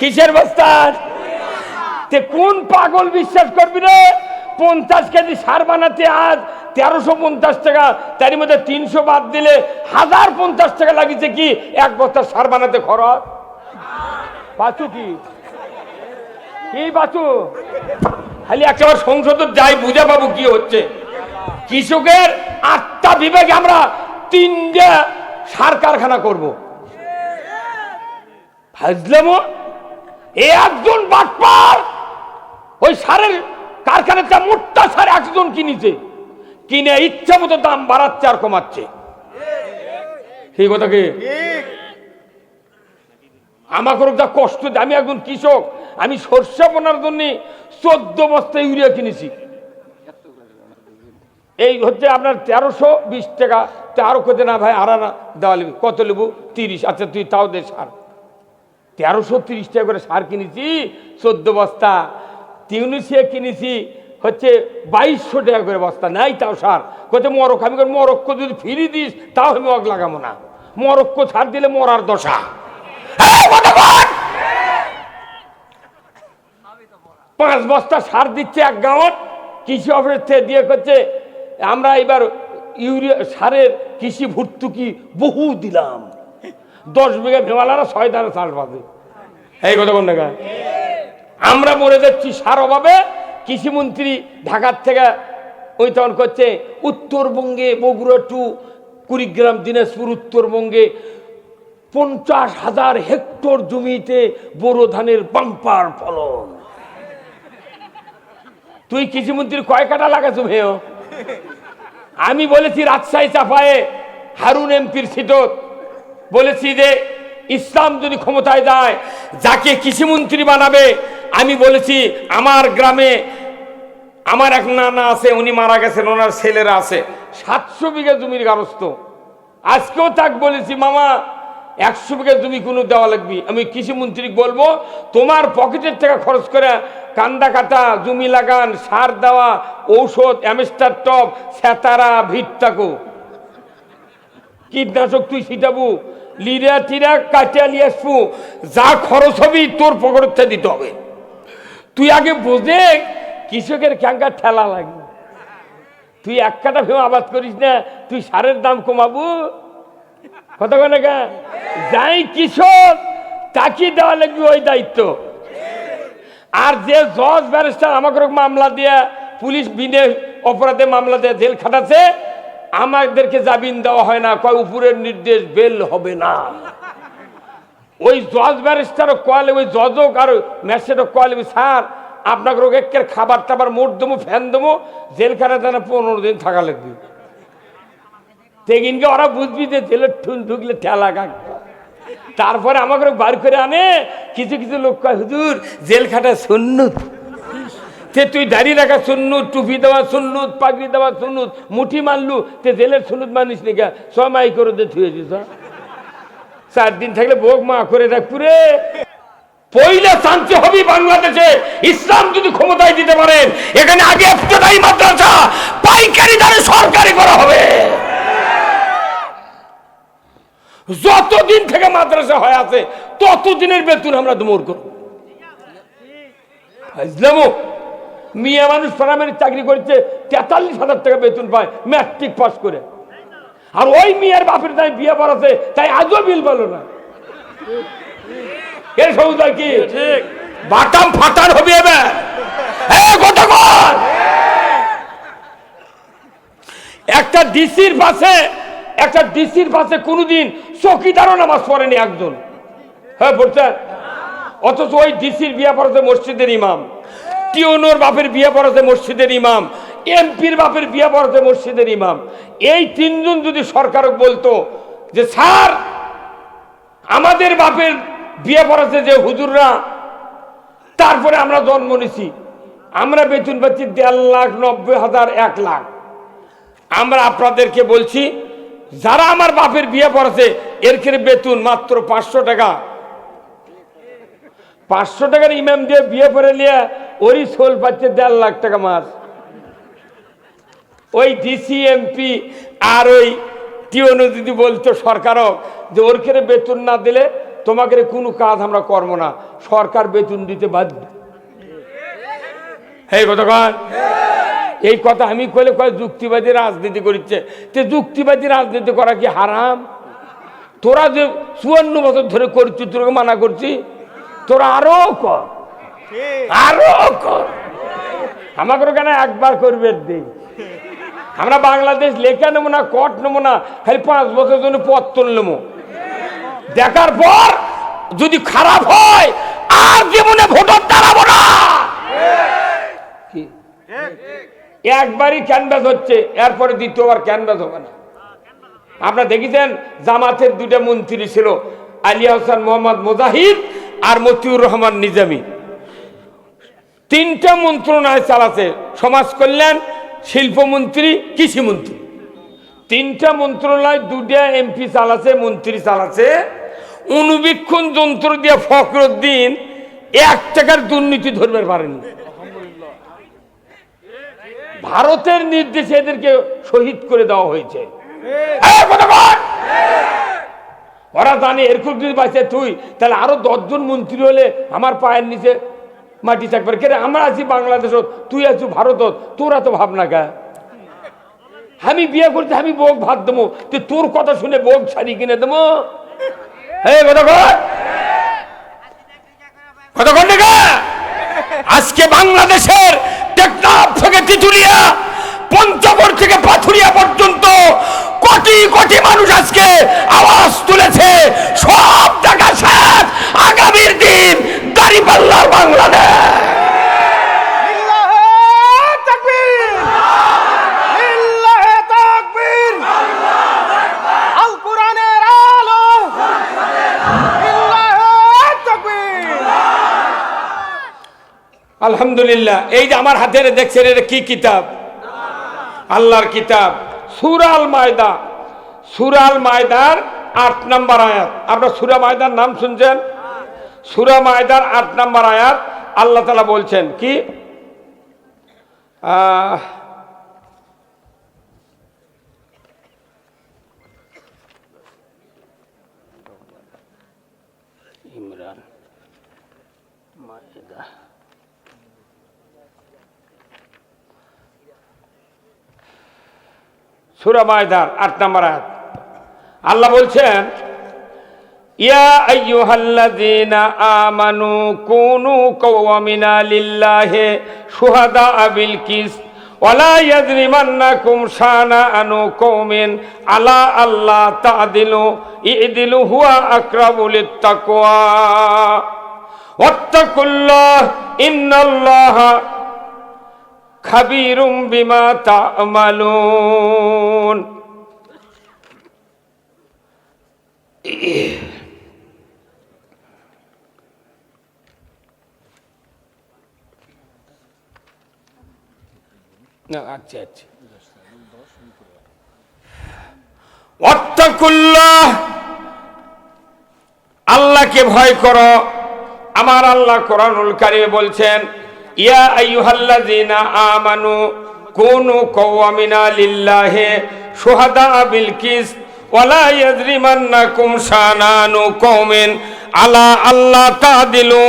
কিসের বস্তার তে কোন পাগল বিশ্বাস করবি রে? পঞ্চাশ কেজি সার বানাতে আজ তেরোশো পঞ্চাশ টাকা তার মধ্যে তিনশো বাদ দিলে হাজার পঞ্চাশ টাকা লাগিছে কি? এক বস্তা সার বানাতে খরচ? বাচু কি? কি বাচু? খালি একেবারে সংসদ যাই বুঝে পাবো কি হচ্ছে। কৃষকের আটটা বিভাগে আমরা তিনটে সার কারখানা করব। ভাজলাম এ একজন বাটপার ওই সারের কারখানাটা মোটটা সার একজন কিনেছে। কিনে ইচ্ছা মতো দাম বাড়াচ্ছে আর কমাচ্ছে। সেই কথা আমাকে যা কষ্ট দেয়, আমি একজন কৃষক আমি সর্ষে বোনার জন্য চোদ্দ বস্তা ইউরিয়া কিনেছি। এই হচ্ছে আপনার তেরোশো বিশ টাকা। তেরো কোতে না ভাই আর না দেওয়া কত লিবু? তিরিশ। আচ্ছা তুই তাও দে সার। তেরোশো তিরিশ টাকা করে সার কিনেছি, চোদ্দ বস্তা। তিউনিসিয়া কিনেছি, হচ্ছে বাইশশো টাকা করে বস্তা। নাই তাও সার। কোথায় মরক আমি মরক্কো যদি ফিরি দিস, তাও আমি অগ লাগাবো না। মরক্কো সার দিলে মরার দশা। পাঁচ বস্তা সার দিচ্ছে এক গাঁৱত কৃষি অফিস দিয়ে করছে, আমরা এবার ইউরিয়া, সারের কৃষি ভর্তুকি বহু দিলাম। দশ বিঘা ভেমালারা ছয় দানা সার পাবে এই কথা কোন? দেখা আমরা মরে যাচ্ছি সার অভাবে কৃষিমন্ত্রী ঢাকার থেকে ওই তখন করছে, উত্তরবঙ্গে বগুড়া টু কুড়িগ্রাম, দিনাজপুর উত্তরবঙ্গে পঞ্চাশ হাজার হেক্টর জমিতে বোরো ধানের বাম্পার ফলন। তুই কৃষিমন্ত্রী কয় কাটা লাগাছো ভেও আমি বলেছি রাজশাহী চাপায়ে হারুন এমপির সিটত। বলেছি যে ইসলাম যদি ক্ষমতায় যায়, যাকে কৃষিমন্ত্রী বানাবে, আমি বলেছি, আমার গ্রামে আমার এক নানা আছে, উনি মারা গেছেন, ওনার ছেলেরা আছে। সাতশো বিঘা জমির গারস্থ। আজকেও তাক বলেছি, মামা, একশো বিঘা জমি কোনো দেওয়া লাগবে? আমি কৃষিমন্ত্রী বলব, তোমার পকেটের টাকা খরচ করে কান্দা কাটা, জমি লাগান, সার দেওয়া, ঔষধ, অ্যামেস্টার টপ সেতারা ভিট থাকো কীটনাশক তুই ছিটাবু? লিরা টিরা কাটিয়া নিয়ে আসব। যা খরচ হবি তোর পকেটে দিতে হবে। তুই আগে বোঝে কৃষকের ক্যাঙ্কার ঠেলা লাগবে। তুই এক কাটা ভেবে আবাদ করিস না, তুই সারের দাম কমাবু। কথা কেন যাই কৃষক, তাকে দেওয়া লাগবে ওই দায়িত্ব। আর যে জজ ব্যারিস্টার আমাকে মামলা দিয়ে, পুলিশ বিনে অপরাধে মামলা দিয়ে জেল খাটাচ্ছে আমাদেরকে জামিন দেওয়া হয় না, কয় উপরের নির্দেশ বেল হবে না। ওই জজ ব্যারিস্টারও কয়ালে, ওই জজক আর ম্যাজিস্ট্রেটও কয়ালে স্যার, আপনাকে একের খাবার টাবার মোট দেবো, ফ্যান দেবো, জেলখানা যেন পনেরো দিন থাকা লাগবে। তেগিনকে ওরা বুঝবি যে জেলের ঠুন ঢুকলে ঠেলা কাক। তারপরে আমাকে বার করে আনে, কিছু কিছু লোক কয়, হুজুর জেল খাটা সুন্নুত। তে তুই দাড়ি রাখা সুন্নুত, টুপি দেওয়া সুন্নুত, পাগড়ি দেওয়া সুন্নুত, মুঠি মারলু, তে জেলের সুন্নুত মানিস নাকি সময় করে দে থুয়েছিস হ্যাঁ? চার দিন থাকলে বোক মা করে রাখব রে পইলে শান্তি হবি বাংলাদেশে। ইসলাম যদি ক্ষমতায় দিতে পারেন, এখানে আগে ইফতেদায়ী মাদ্রাসা, পাইকারি দারে সরকারি করা হবে। যতদিন থেকে মাদ্রাসা হয়ে আছে, ততদিনের বেতন আমরা দমর করব। বুঝলাম মিয়া মানুষ প্রাইমারি চাকরি করছে তেতাল্লিশ হাজার টাকা বেতন পায় ম্যাট্রিক পাস করে। আর ওই মিয়ার বাপের তাই বিয়ে পড়াছে তাই আজও বিল পেল না। এর সমুদায় কি? বাটাম ফাটার হবে এবার। একটা ডিসির পাশে একটা ডিসির পাশে কোনোদিন চকিদারও নামাজ পড়েনি একজন। হ্যাঁ পড়ছেন অথচ ওই ডিসির বিয়ে পড়াতে মসজিদের ইমাম। টিওনোর বাপের বিয়ে পড়াতে মসজিদের ইমাম, এমপির বাপের বিয়ে পড়াতে মসজিদের ইমাম। এই তিনজন যদি সরকারক বলতো যে, স্যার, আমাদের বাপের বিয়ে পড়াতে যে হুজুররা, তারপরে আমরা জন্ম নিছি। আমরা বেতন পাচ্ছি দেড় লাখ, নব্বই হাজার, এক লাখ। আমরা আপনাদেরকে বলছি, যারা আমার বাপের বিয়ে পড়াছে এর ক্ষেত্রে বেতন মাত্র পাঁচশো টাকা। পাঁচশো টাকার ইমাম দিয়ে বিয়ে পড়ে নিয়ে ওরই শোল পাচ্ছে দেড় লাখ টাকা মাস ওই ডিসি এমপি আর ওই টিওনো যদি বলতো সরকারও যে ওর বেতন না দিলে তোমাকে কোনো কাজ আমরা করব না, সরকার বেতন দিতে বাধ্য। এই কথা এই কথা আমি কইলে কয় যুক্তিবাদী রাজনীতি করিচ্ছে। তে যুক্তিবাদী রাজনীতি করা কি হারাম? তোরা যে চুয়ান্ন বছর ধরে করছি তোকে মানা করছি তোরা আরও কর। আরও কেন একবার করবে দিই আমরা বাংলাদেশ লেখা নেব না কট নেব না খালি পাঁচ বছর জন্য পত্তন নেব দেখার পর যদি খারাপ হয়, আর জীবনে ভোটার দাঁড়াবো না। একবারই ক্যানভাস হচ্ছে, এরপরে দ্বিতীয়বার ক্যানভাস হবে না। আপনারা দেখেছেন, জামাতের দুটা মন্ত্রী ছিল আলিয়া হোসেন মোহাম্মদ মুজাহিদ আর মতিউর রহমান নিজামী। তিনটা মন্ত্রণালয় চালাচ্ছে সমাজ কল্যাণ, শিল্পমন্ত্রী, কৃষিমন্ত্রী। তিনটা মন্ত্রণালয় দুটা এমপি চালাচ্ছে মন্ত্রী চালাচ্ছে অনুবীক্ষণ যন্ত্র দিয়ে ফখরুদ্দিন এক টাকার দুর্নীতি ধরবে পারেনি। ভারতের নির্দেশে এদেরকে শহীদ করে দেওয়া হয়েছে। ওরা জানে, এরকম যদি বাঁচে তুই, তাহলে আরও দশজন মন্ত্রী হলে আমার পায়ের নিচে মাটি থাকবে। কেন আমরা আছি বাংলাদেশ তুই আছো ভারত তোরা তো ভাবনা গা আমি বিয়ে করতে আমি বোক ভাত দেবো তুই তোর কথা শুনে বোক শাড়ি কিনে দেবো? কর। কথা আজকে বাংলাদেশের টেকনাফ থেকে তিতুলিয়া, পঞ্চগড় থেকে পাথুরিয়া পর্যন্ত কোটি কোটি মানুষ আজকে আওয়াজ তুলেছে। সব জায়গা শেষ। আগামীর দিন বাংলাদেশ। আলো লিল্লাহে তাকবীর। আলহামদুলিল্লাহ এই যে আমার হাতের দেখছেন এটা কি কিতাব? আল্লাহর কিতাব। সুরাল মায়দা। সুরাল মায়দার আট নাম্বার আয়াত। আপনার সুরা মায়দার নাম শুনছেন? সুরা মায়দার আট নাম্বার আয়াত, আল্লাহ তালা বলছেন, কি? ইমরান সুরা মায়দার আট নম্বর আয়াত। আল্লাহ বলছেন আইয়ুহাল্লাযীনা আমানু কুনু কাওয়ামিনা লিল্লাহি শুহাদা বিল কিস ওয়ালা ইয়াজরিমান্নাকুম শানাআনু কওমিন আলা আল্লাহ তা'দিলু ইদিলু আকরাবু লিত্তাকওয়া ওয়াত্তাকুল্লাহ, ইন্নাল্লাহা খাবিরুম বিমা তা'মালুন। না আচ্ছা আচ্ছা। আল্লাহকে ভয় করো। আমার আল্লাহ কোরআনুল কারিমে বলছেন, ইয়া আইয়ুহাল্লাযীনা আমানু কুনু কাওয়ামিনা লিল্লাহি শুহাদা বিল কিস ওয়ালা ইয়াজরিমান্নাকুম শানানু কওমিন। আলা আল্লাহ তাদিলু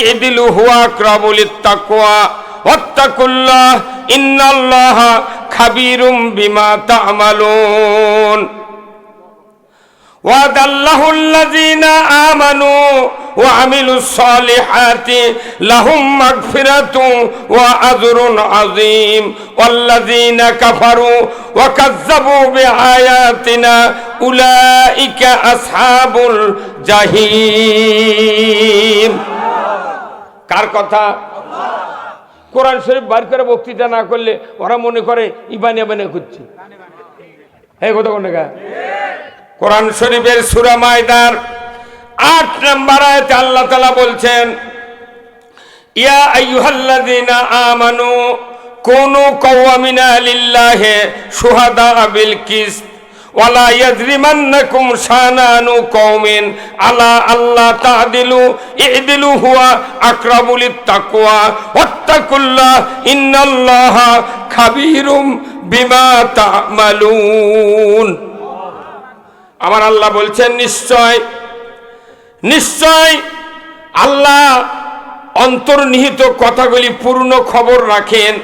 ইদিলু হুয়া আকরাবু লিত্তাকওয়া ওয়াত্তাকুল্লাহ ইন্নাল্লাহা খাবীরুম বিমা তা'মালুন وعد الله الذين آمنوا وعملوا الصالحات لهم مغفرة وأجر عظيم والذين كفروا وكذبوا بآياتنا أولئك أصحاب الجحيم কার কথা কোরআন শরীফ বার করে বক্তৃতা না করলে ওরা মনে করে, ইবানে ইবানে করছে। কথা কোরআন শরীফের সুরা মায়দার আট নম্বর আয়াতে আল্লাহ তালা বলছেন, ইয়া আমানু কুনু কাওয়ামিনা লিল্লাহি শুহাদা বিল কিসত। ওয়ালা ইয়াজরিমান্নাকুম শানানু কওমিন। আলা আল্লাহ তা'দিলু ইদিলু হুয়া আকরাবু লিত্তাকওয়া ওয়াত্তাকুল্লাহ, ইন্নাল্লাহা খাবীরুম বিমা আমার আল্লাহ বলছেন, নিশ্চয় নিশ্চয় আল্লাহ অন্তর্নিহিত কথাগুলি পূর্ণ খবর রাখেন।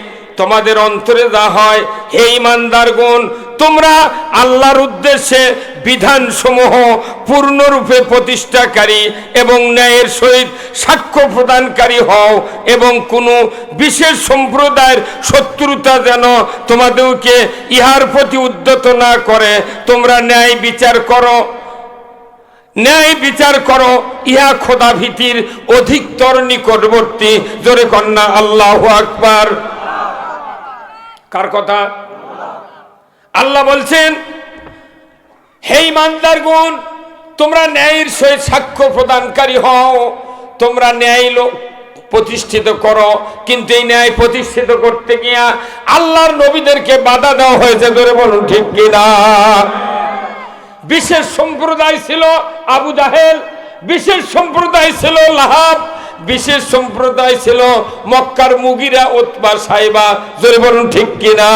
তোমাদের অন্তরে যা হয়, হে ইমানদারগণ তোমরা আল্লাহর উদ্দেশ্যে বিধানসমূহ পূর্ণরূপে প্রতিষ্ঠাকারী এবং ন্যায়ের সহিত সাক্ষ্য প্রদানকারী হও এবং কোনো বিশেষ সম্প্রদায়ের শত্রুতা যেন তোমাদেরকে ইহার প্রতি উদ্যত না করে, তোমরা ন্যায় বিচার করো। ন্যায় বিচার করো, ইহা খোদা ভীতির অধিকতর নিকটবর্তী। জোরে কন্যা, আল্লাহ আকবার। কার কথা? আল্লাহ বলছেন, হে ইমানদার গুণ তোমরা ন্যায়ের সহিত সাক্ষ্য প্রদানকারী হও, তোমরা ন্যায় লোক প্রতিষ্ঠিত করো, কিন্তু এই ন্যায় প্রতিষ্ঠিত করতে গিয়া আল্লাহর নবীদেরকে বাধা দেওয়া হয়েছে, ধরে বলুন, ঠিক কিনা বিশেষ সম্প্রদায় ছিল আবু জাহেল, বিশেষ সম্প্রদায় ছিল লাহাব বিশেষ সম্প্রদায় ছিল মক্কার মুগিরা ওতবা সাইবা, জোরে বলুন ঠিক কিনা?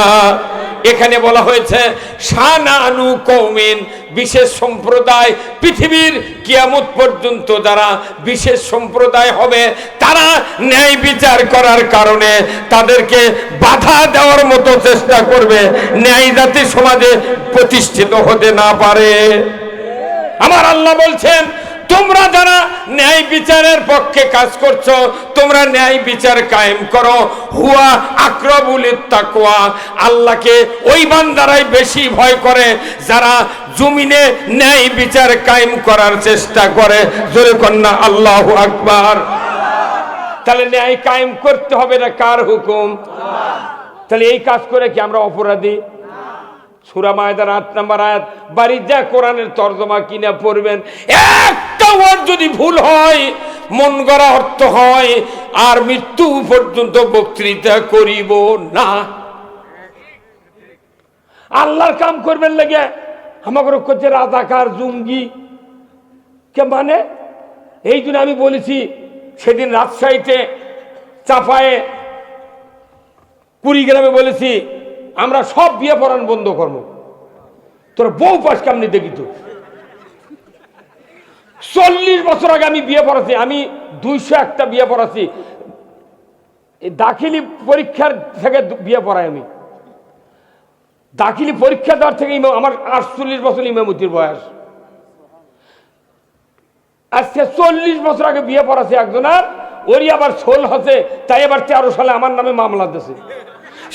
এখানে বলা হয়েছে সানানু কৌমিন বিশেষ সম্প্রদায়, পৃথিবীর কিয়ামত পর্যন্ত যারা বিশেষ সম্প্রদায় হবে, তারা ন্যায় বিচার করার কারণে তাদেরকে বাধা দেওয়ার মতো চেষ্টা করবে। ন্যায় জাতি সমাজে প্রতিষ্ঠিত হতে না পারে। আমার আল্লাহ বলছেন তোমরা যারা ন্যায় বিচারের পক্ষে কাজ করছ, তোমরা ন্যায় বিচার কায়েম করো। হুয়া আক্রবুল তাকওয়া আল্লাহকে ওই বান্দারাই বেশি ভয় করে, যারা জমিনে ন্যায় বিচার কায়েম করার চেষ্টা করে। জোরে কন্যা, আল্লাহ আকবার। তাহলে ন্যায় কায়েম করতে হবে না কার হুকুম? তাহলে এই কাজ করে কি আমরা অপরাধী? সুরা মায়দার আট নাম্বার আয়াত বাড়ির যা কোরআনের তর্জমা কিনা পড়বেন, একটা ওয়ার্ড যদি ভুল হয়, মন গড়া অর্থ হয়, আর মৃত্যু পর্যন্ত বক্তৃতা করিব না। আল্লাহর কাম করবেন লেগে আমাকে করছে রাজাকার, জুঙ্গি, কে মানে? এই জন্য আমি বলেছি, সেদিন রাজশাহীতে চাপায়ে কুড়িগ্রামে বলেছি আমরা সব বিয়ে পড়ান বন্ধ করব। তোর বউ পাস কেমনি দেখি তো চল্লিশ বছর আগে আমি বিয়ে পড়াছি, আমি দুইশো একটা বিয়ে পড়াছি। দাখিলি পরীক্ষার থেকে বিয়ে পড়াই আমি। দাখিলি পরীক্ষা দেওয়ার থেকে আমার আটচল্লিশ বছর ইমামতির বয়স। আজকে চল্লিশ বছর আগে বিয়ে পড়াছে একজনের, ওরই আবার ষোল হচ্ছে, তাই এবার তেরো সালে আমার নামে মামলা দিয়েছে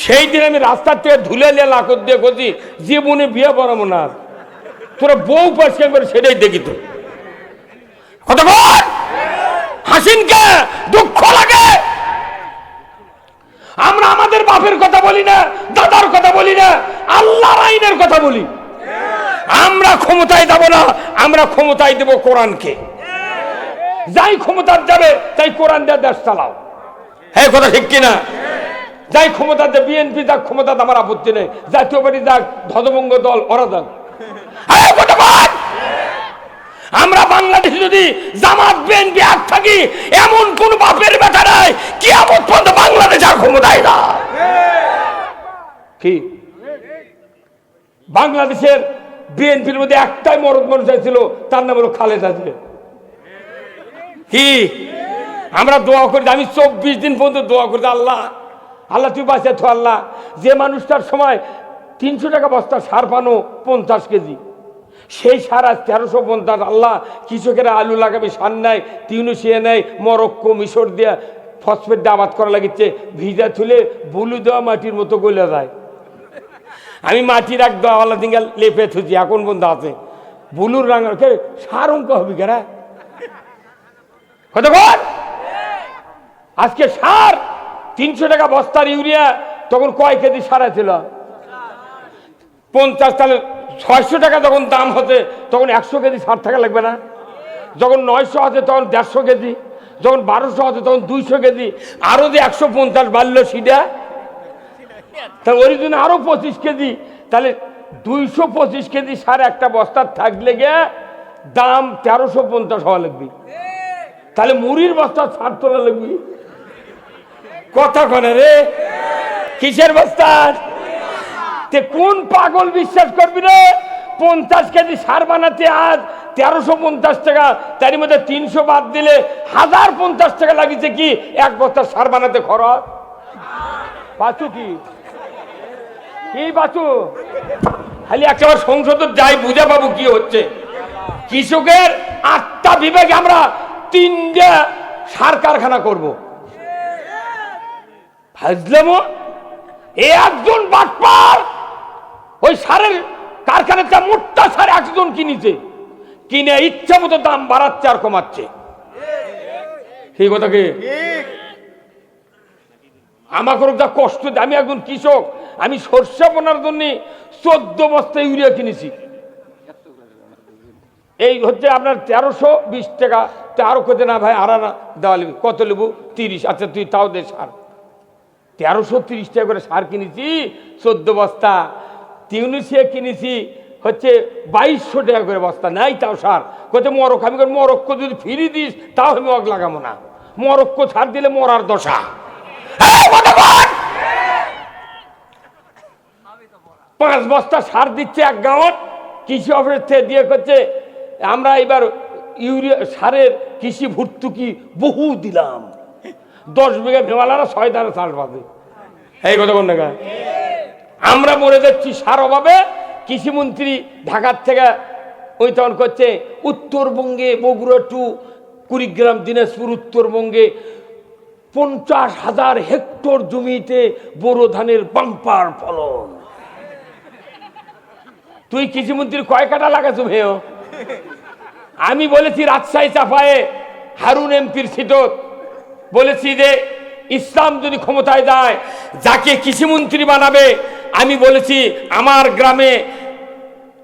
সেই দিন আমি রাস্তার থেকে ধুলে নিয়ে লাকত দিয়ে করছি জীবনে বিয়ে পড়াবো না। তোরা বউ পাশকে একবার সেটাই দেখি তো। কত হাসিন কে দুঃখ লাগে। আমরা আমাদের বাপের কথা বলি না, দাদার কথা বলি না, আল্লাহর আইনের কথা বলি। আমরা ক্ষমতায় যাব না, আমরা ক্ষমতায় দেব কোরআনকে। যাই ক্ষমতার যাবে, তাই কোরআন দিয়ে দেশ চালাও। হ্যাঁ কথা ঠিক কিনা? যাই ক্ষমতা দে বিএনপি যাক, ক্ষমতা আমার আপত্তি নেই। জাতীয় পার্টি যাক, ধ্বজভঙ্গ দল, ওরা যাক! আমরা বাংলাদেশে যদি জামাত বিএনপি এক থাকি, এমন কোন বাপের বেটা নাই, কিয়ামত পর্যন্ত বাংলাদেশ আর ক্ষমতায় না। কি? বাংলাদেশের বিএনপির মধ্যে একটাই মরদ মানুষ ছিল তার নাম হলো খালেদা জিয়া। কি? আমরা দোয়া করি, আমি চব্বিশ দিন পর্যন্ত দোয়া করি আল্লাহ আল্লাহ, তুই বাঁচে তো আল্লাহ। যে মানুষটার সময় তিনশো টাকা বস্তা সার পানো পঞ্চাশ কেজি, সেই সার আজ তেরোশো পঞ্চাশ। আল্লাহ, কৃষকেরা আলু লাগাবে, সার নেয় তিউনুসিয়া নেয় মরক্কো, মিশর দিয়ে ফসফেট দিয়ে আবাদ করা লাগিচ্ছে। ভিজা তুলে বুলু দেওয়া মাটির মতো গলে যায়। আমি মাটির এক দেওয়ালা দিঙ্গা লেপে থুছি এখন বন্ধু আছে। বুলুর রাঙার কে, সার অঙ্ক হবি কেরা! কতক্ষণ আজকে সার তিনশো টাকা বস্তার ইউরিয়া তখন কয় কেজি সারা ছিল? পঞ্চাশ তাহলে ছয়শো টাকা যখন দাম হতে, তখন একশো কেজি সার থাকা লাগবে না। যখন নয়শো আছে তখন দেড়শো কেজি। যখন বারোশো আছে তখন দুইশো কেজি। আরও যে একশো পঞ্চাশ বাড়লো সেটা তাহলে ওই জন্য আরও পঁচিশ কেজি। তাহলে দুইশো পঁচিশ কেজি সার একটা বস্তার থাকলে গিয়ে দাম তেরোশো পঞ্চাশ হওয়া লাগবে। তাহলে মুড়ির বস্তা সার তোলা লাগবে। কথা কনে রে। কিসের বস্তার তে কোন পাগল বিশ্বাস করবি রে? পঞ্চাশ কেজি সার বানাতে আজ তেরোশো পঞ্চাশ টাকা তার মধ্যে তিনশো বাদ দিলে হাজার পঞ্চাশ টাকা লাগিয়েছে কি? এক বস্তা সার বানাতে খরচ বাচু কি? কি বাচু? খালি একেবারে সংসদ যাই, বুঝে পাবো কি হচ্ছে। কৃষকের আটটা বিভাগে আমরা তিনটে সার কারখানা করব। ভাজলাম এ একজন বাটপার। ওই সারের কারখানাটা মোটটা সার একজন কিনেছে। কিনে ইচ্ছা মতো দাম বাড়াচ্ছে আর কমাচ্ছে। সেই কথা কি? ঠিক আমাকে যা কষ্ট দেয়, আমি একজন কৃষক। আমি সর্ষে বোনার জন্য চোদ্দ বস্তা ইউরিয়া কিনেছি। এই হচ্ছে আপনার তেরোশো বিশ টাকা। তেরো কোতে না ভাই আর না দেওয়া কত লিবু? তিরিশ। আচ্ছা তুই তাও দে সার। তেরোশো তিরিশ টাকা করে সার কিনেছি, চোদ্দ বস্তা। তিউনিসিয়া কিনেছি, হচ্ছে বাইশশো টাকা করে বস্তা। নাই তাও সার। কোথায় মরক আমি মরক্কো যদি ফিরি দিস, তাও আমি অগ লাগাবো না। মরক্কো সার দিলে মরার দশা। পাঁচ বস্তা সার দিচ্ছে এক গাঁৱত কৃষি অফিস থেকে দিয়ে করছে, আমরা এবার ইউরিয়া সারের কৃষি ভর্তুকি বহু দিলাম। দশ বিঘা ভেমালারা ছয় সার পাবে এই কথা কোন? টাকা আমরা মরে যাচ্ছি সার অভাবে কৃষিমন্ত্রী ঢাকার থেকে ওই তখন করছে, উত্তরবঙ্গে বগুড়া টু কুড়িগ্রাম, দিনাজপুর উত্তরবঙ্গে পঞ্চাশ হাজার হেক্টর জমিতে বোরো ধানের বাম্পার ফলন। তুই কৃষিমন্ত্রীর কয় কাটা লাগাছো ভেও আমি বলেছি রাজশাহী চাপায়ে হারুন এমপির সিটত বলেছি যে, ইসলাম যদি ক্ষমতায় যায়, যাকে কৃষিমন্ত্রী বানাবে, আমি বলেছি আমার গ্রামে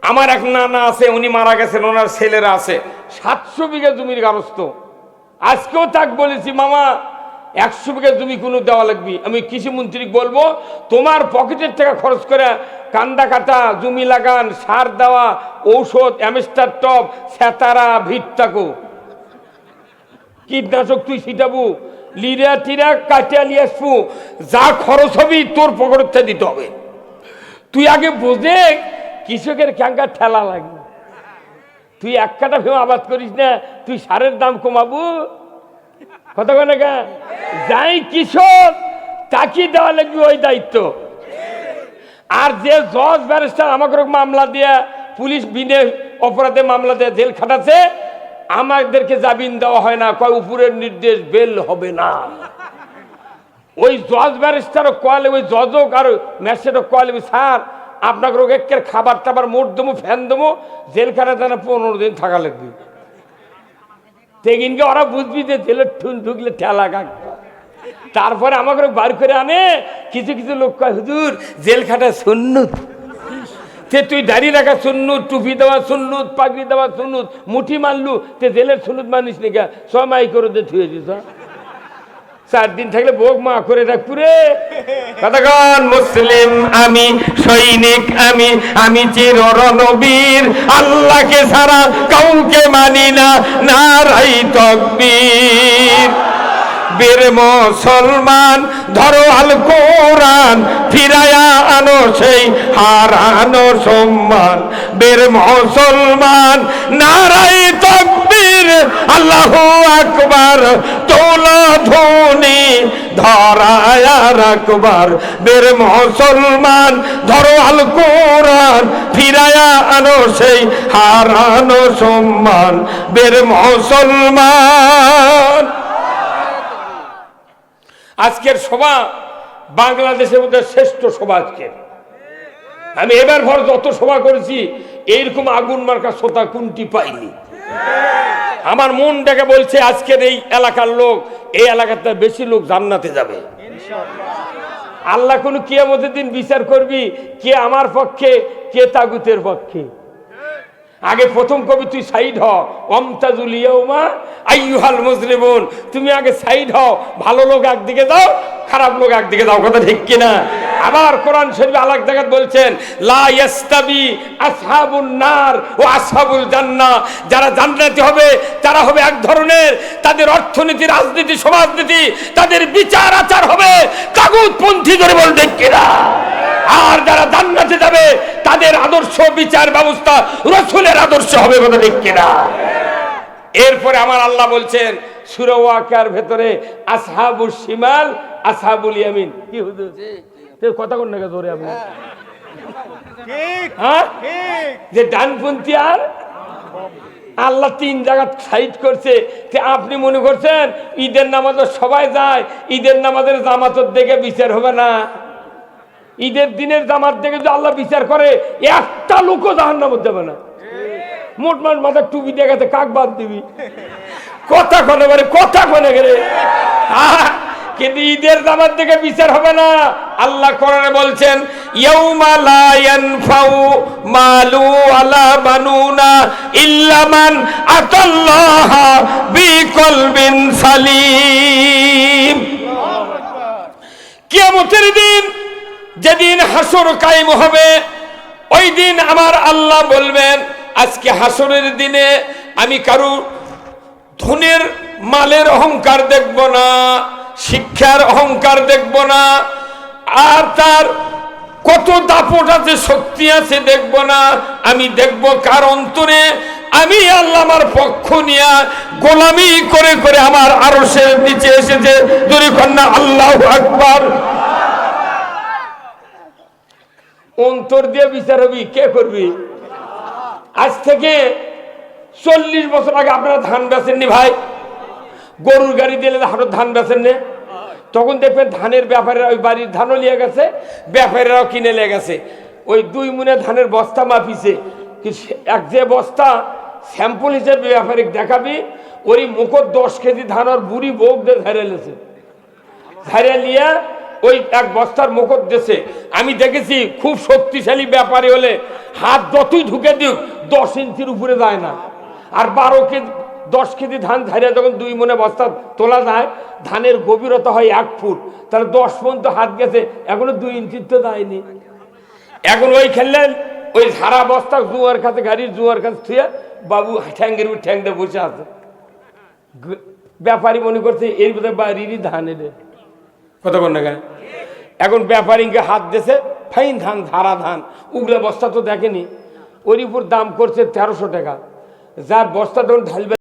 আমার এক নানা আছে, উনি মারা গেছেন, ওনার ছেলেরা আছে। সাতশো বিঘা জমির গারস্থ। আজকেও তাক বলেছি, মামা, একশো বিঘা জমি কোনো দেওয়া লাগবে? আমি কৃষিমন্ত্রী বলব, তোমার পকেটের টাকা খরচ করে কান্দা কাটা, জমি লাগান, সার দেওয়া, ঔষধ, অ্যামেস্টার টপ সেতারা ভিট থাকো কীটনাশক তুই ছিটাবু? লিরা টিরা কাটিয়া নিয়ে আসব। যা খরচ হবি তোর পকেটে দিতে হবে। তুই আগে বোঝে কৃষকের ক্যাঙ্কার ঠেলা লাগবে। তুই এক কাটা ভেবে আবাদ করিস না, তুই সারের দাম কমাবো। কথা কেন যাই কৃষক, তাকে দেওয়া লাগবে ওই দায়িত্ব। আর যে জজ ব্যারিস্টার আমাকে মামলা দিয়ে, পুলিশ বিনে অপরাধে মামলা দিয়ে জেল খাটাচ্ছে আমাদেরকে জামিন দেওয়া হয় না, কয় উপরের নির্দেশ বেল হবে না। ওই জজ ব্যারিস্টারও কয়ালে ওই জজক আর ম্যাজিস্ট্রেটও কয়ালে স্যার, আপনাকে একের খাবার টাবার মোট দেবো, ফ্যান দেবো, জেলখানা যেন পনেরো দিন থাকা লাগবে। তেগিনকে ওরা বুঝবি যে জেলের ঠুন ঢুকলে ঠেলা কাক। তারপরে আমাকে বার করে আনে, কিছু কিছু লোক কয়, হুজুর জেল খাটা সুন্নুত। তে তুই দাড়ি রাখা সুন্নুত, টুপি দেওয়া সুন্নুত, পাগড়ি দেওয়া সুন্নুত, মুঠি মারলু, তে জেলের সুন্নুত মানিস নাকি সময় করে দে থুয়েছিস হ্যাঁ? চার দিন থাকলে বোক মা করে রাখব মুসলিম আমি, সৈনিক আমি আমি চির রণবীর আল্লাহকে ছাড়া কাউকে মানি না, নারাই তকবীর। বীর মুসলমান, ধরো আল কোরআন ফিরায়া আনো সেই হারানো সম্মান। বীর মুসলমান নারাই তকবীর, আল্লাহ আকবার, তোলা ধনি ধরায়া রাখবার। বীর মুসলমান, ধরো আল কোরআন ফিরায়া আনো সেই হারানো সম্মান। বীর মুসলমান আজকের সভা বাংলাদেশের মধ্যে শ্রেষ্ঠ সভা আজকের। আমি এবার ভর যত সভা করেছি, এইরকম আগুন মার্কা শ্রোতা কোনটি পাইনি। আমার মন ডেকে বলছে, আজকের এই এলাকার লোক, এই এলাকাতে বেশি লোক জান্নাতে যাবে। আল্লাহ কোন কিয়ামতের দিন বিচার করবি, কে আমার পক্ষে, কে তাগুতের পক্ষে। আগে প্রথম কবি তুই সাইড হ। অমতাজুল ইয়াউমা, আইয়ুহাল মুসলিমুন তুমি আগে সাইড হও ভালো লোক একদিকে যাও, খারাপ লোক একদিকে যাও। কথা ঠিক কিনা? আবার কোরআন শরীফ আলাক জায়গায় বলছেন, লা ইয়াস্তাবি আসহাবুন নার ও আসহাবুল জান্নাহ যারা জান্নাতি হবে, তারা হবে এক ধরনের। তাদের অর্থনীতি, রাজনীতি, সমাজনীতি, তাদের বিচার আচার হবে। তাগুতপন্থী ধরে বল, ঠিক কিনা? আর যারা জান্নাতে যাবে তাদের আদর্শ বিচার ব্যবস্থা রসুলের আদর্শ হবে কথা ঠিক কিনা? এরপরে আমার আল্লাহ বলছেন সুরওয়াকার ভেতরে আসহাবুল শিমাল আসহাবুল ইয়ামিন। কি হুজুর? তো কথা কোন নাকি ধরে আপনি? ঠিক হ্যাঁ? ঠিক। যে ডানপন্থী আর? আল্লাহ তিন জায়গা সাইড করছে। যে আপনি মনে করছেন ঈদের নামাজে সবাই যায় ঈদের নামাজের জামাতর দেখে বিচার হবে না? ঈদের দিনের জামাত দেখে যদি আল্লাহ বিচার করে একটা লোকও জাহান নামত যাবে না। মোট মাঠ মাথার টুপি দেখাতে কাক বাদ দিবি? কথা কনে মানে কথা কনে গেলে। কিন্তু ঈদের জামাত দেখে বিচার হবে না। আল্লাহ কোরআনে বলছেন ইয়াউমা লা ইয়ানফাউ মালু আলা বানুনা ইল্লা মান আতাল্লাহ বিকলবিন সালিম। কিয়ামতের দিন যেদিন হাসর কায়েম হবে, ওই দিন আমার আল্লাহ বলবেন, আজকে হাসরের দিনে আমি কারু ধনের মালের অহংকার দেখব না, শিক্ষার অহংকার দেখব না, আর তার কত দাপট আছে, শক্তি আছে দেখব না, আমি দেখব কার অন্তরে, আমি আল্লাহ আমার পক্ষ নিয়ে গোলামি করে করে আমার আরও সে নিচে এসেছে। দূরে কন্যা আল্লাহ আকবার। অন্তর দিয়ে বিচার হবি, কে করবি? আজ থেকে চল্লিশ বছর আগে আপনারা ধান বেচেননি ভাই? গরুর গাড়ি দিলে হাটত ধান বেচেন নে তখন দেখবেন ধানের ব্যাপারীরা ওই বাড়ির ধানও নিয়ে গেছে, ব্যাপারীরাও কিনে নিয়ে গেছে। ওই দুই মুনে ধানের বস্তা মাপিছে। এক যে বস্তা স্যাম্পল হিসেবে ব্যাপারিক দেখাবি, ওরই মুখর দশ কেজি ধান আর বুড়ি দিয়ে ধরে লেছে ধরে নিয়ে ওই এক বস্তার মুখত দেশে আমি দেখেছি খুব শক্তিশালী ব্যাপারী হলে হাত যতই ঢুকে দিক দশ ইঞ্চির উপরে যায় না। আর বারো কেজি, দশ কেজি ধান ধারে যখন দুই মনে বস্তা তোলা যায়, ধানের গভীরতা হয় এক ফুট। তাহলে দশ পর্যন্ত হাত গেছে, এখনও দুই ইঞ্চির তো যায়নি। এখন ওই খেললেন ওই সারা বস্তা জুয়ার কাছে, গাড়ির জুয়ার কাছে থুয়ে বাবু ঠ্যাঙ্গের উপর ঠ্যাং দিয়ে বসে আছে। ব্যাপারী মনে করছে, এর বোধ হয় বাড়িরই ধান এদের কত কোন? গায়ে এখন ব্যাপারিংকে হাত দিয়েছে, ফাইন ধান, ধারা ধান। উগলা বস্তা তো দেখেনি। ওর উপর দাম করছে তেরোশো টাকা। যার বস্তা তখন ঢালবে